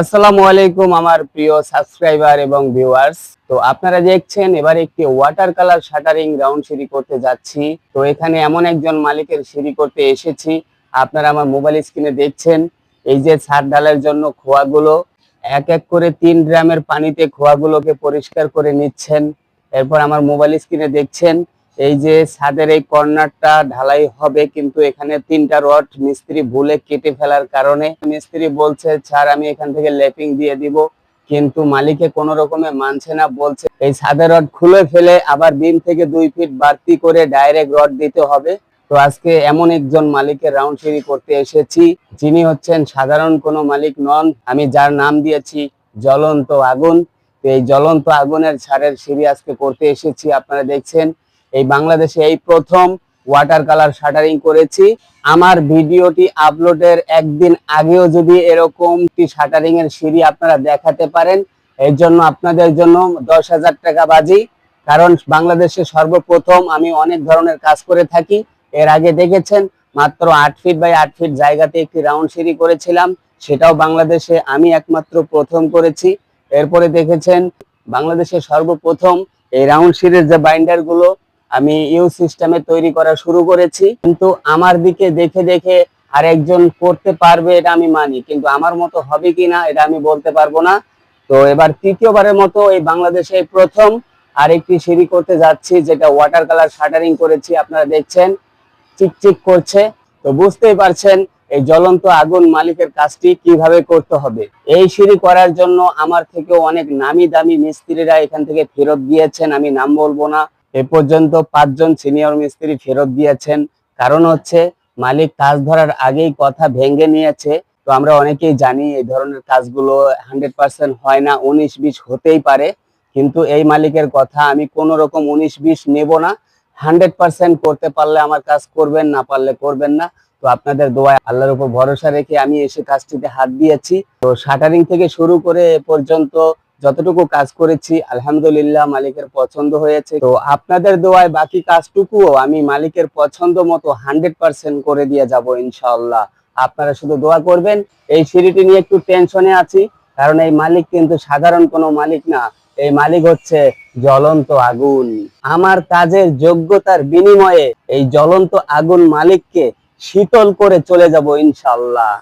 আসসালামু আলাইকুম আমার প্রিয় সাবস্ক্রাইবার এবং ভিউয়ার্স। তো আপনারা দেখছেন, এবার একটি ওয়াটার কালার শাটারিং রাউন্ড সিঁড়ি করতে যাচ্ছি। তো এখানে এমন একজন মালিকের সিঁড়ি করতে এসেছি। আপনারা আমার মোবাইল স্ক্রিনে দেখছেন, এই যে ছাদ ঢালের জন্য খোয়াগুলো, এক এক করে তিন গ্রামের পানিতে খোয়াগুলোকে পরিষ্কার করে নিচ্ছেন। এরপর আমার মোবাইল স্ক্রিনে দেখছেন এই যে ছাদের এই কর্নারটা ঢালাই হবে কিন্তু এখানে তিনটা রড মিস্ত্রি ভুলে কেটে ফেলার কারণে। মিস্ত্রি বলছে, স্যার, আমি এখান থেকে লেপিং দিয়ে দিব। কিন্তু মালিকে কোনো রকমে মানছে না, বলছে, এই ছাদের রড খুলে ফেলে আবার বিম থেকে দুই ফিট বাড়তি করে ডাইরেক্ট রড দিতে হবে। তো আজকে এমন একজন মালিকের রাউন্ড সিঁড়ি করতে এসেছি। যিনি হচ্ছেন সাধারণ কোনো মালিক নন, আমি যার নাম দিয়েছি, জ্বলন্ত আগুন। এই জ্বলন্ত আগুনের ছাড়ের সিঁড়ি আজকে করতে এসেছি। আপনারা দেখছেন এই বাংলাদেশে এই প্রথম ওয়াটার কালার শাটারিং করেছি। আমার ভিডিওটি আপলোডের একদিন আগেও যদি এরকম শাটারিং এর সিঁড়ি আপনারা দেখাতে পারেন, এর জন্য আপনাদের জন্য দশ হাজার টাকা বাজি। কারণ বাংলাদেশে সর্বপ্রথম আমি অনেক ধরনের কাজ করে থাকি। এর আগে দেখেছেন, মাত্র আট ফিট বাই আট ফিট জায়গাতে একটি রাউন্ড সিঁড়ি করেছিলাম। সেটাও বাংলাদেশে আমি একমাত্র প্রথম করেছি। এরপরে দেখেছেন, বাংলাদেশে সর্বপ্রথম এই রাউন্ড সিঁড়ির যে বাইন্ডারগুলো আমি ইউ সিস্টেমে তৈরি করা শুরু করেছি। কিন্তু আমার দিকে দেখে দেখে আরেকজন করতে পারবে এটা আমি মানি। কিন্তু আমার মতো হবে কিনা এটা আমি বলতে পারব না। তো এবার তৃতীয়বারের মতো এই বাংলাদেশে প্রথম আরেকটি সিঁড়ি করতে যাচ্ছি, যেটা ওয়াটার কালার শাটারিং করেছি, আপনারা দেখছেন। চিকচিক করছে। তো বুঝতেই পারছেন এই জ্বলন্ত আগুন মালিকের কাজটি কীভাবে করতে হবে। এই সিঁড়ি করার জন্য আমার থেকে অনেক নামি দামি মিস্ত্রিরা এখান থেকে ফেরত দিয়েছেন আমি নাম বলব না। এ পর্যন্ত পাঁচজন সিনিয়র মিস্ত্রি ফেরত দিয়েছেন। কারণ হচ্ছে, মালিক কাজ ধরার আগেই কথা ভেঙে নিয়েছে। তো আমরা অনেকেই জানি এই ধরনের কাজগুলো হান্ড্রেড পার্সেন্ট হয় না উনিশ বিশ হতেই পারে। কিন্তু এই মালিকের কথা আমি কোনো রকম উনিশ বিশ নেব না। হান্ড্রেড পার্সেন্ট করতে পারলে আমার কাজ করবেন, না পারলে করবেন না। তো আপনাদের দোয়ায় আল্লাহর উপর ভরসা রেখে আমি এসে কাজটিতে হাত দিয়েছি। তো শাটারিং থেকে শুরু করে এ পর্যন্ত যতটুকু কাজ করেছি, আলহামদুলিল্লাহ মালিকের পছন্দ হয়েছে। তো আপনাদের দোয়ায় বাকি কাজটুকুও আমি মালিকের পছন্দ মতো হান্ড্রেড পার্সেন্ট করে দিয়ে যাব ইনশাআল্লাহ। আপনারা শুধু দোয়া করবেন, এই সিঁড়িটি নিয়ে একটু টেনশনে আছি, কারণ এই মালিক কিন্তু সাধারণ কোনো মালিক না, এই মালিক হচ্ছে জ্বলন্ত আগুন। আমার কাজের যোগ্যতার বিনিময়ে এই জ্বলন্ত আগুন মালিককে শীতল করে চলে যাব ইনশাআল্লাহ।